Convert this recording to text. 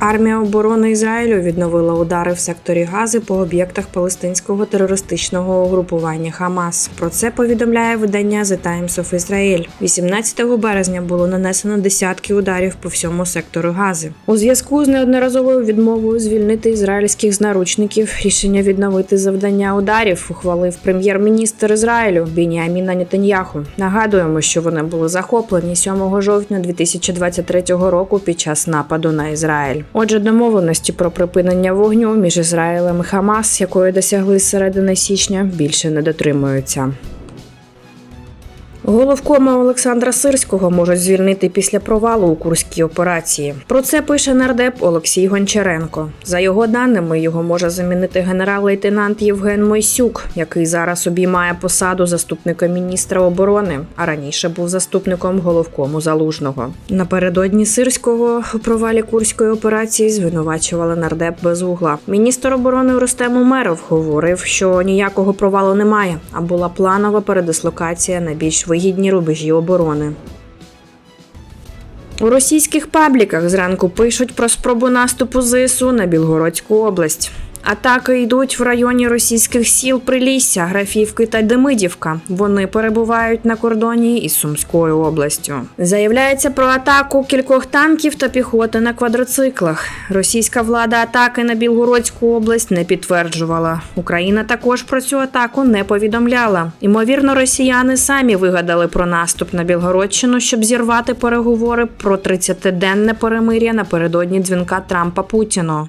Армія оборони Ізраїлю відновила удари в секторі Гази по об'єктах палестинського терористичного угрупування Хамас. Про це повідомляє видання The Times of Israel. 18 березня було нанесено десятки ударів по всьому сектору Гази. У зв'язку з неодноразовою відмовою звільнити ізраїльських знаручників рішення відновити завдання ударів ухвалив прем'єр-міністр Ізраїлю Біняміна Нетаньяху. Нагадуємо, що вони були захоплені 7 жовтня 2023 року під час нападу на Ізраїль. Отже, домовленості про припинення вогню між Ізраїлем і Хамас, якої досягли з середини січня, більше не дотримуються. Головкома Олександра Сирського можуть звільнити після провалу у курській операції. Про це пише нардеп Олексій Гончаренко. За його даними, його може замінити генерал-лейтенант Євген Мойсюк, який зараз обіймає посаду заступника міністра оборони, а раніше був заступником головкому залужного. Напередодні Сирського у провалі курської операції звинувачували нардеп Безугла. Міністр оборони Рустем Умеров говорив, що ніякого провалу немає, а була планова передислокація на більш вигідні рубежі оборони. У російських пабліках зранку пишуть про спробу наступу ЗСУ на Білгородську область. Атаки йдуть в районі російських сіл Прилісся, Графівки та Демидівка. Вони перебувають на кордоні із Сумською областю. Заявляється про атаку кількох танків та піхоти на квадроциклах. Російська влада атаки на Білгородську область не підтверджувала. Україна також про цю атаку не повідомляла. Імовірно, росіяни самі вигадали про наступ на Білгородщину, щоб зірвати переговори про 30-денне перемир'я напередодні дзвінка Трампа Путіну.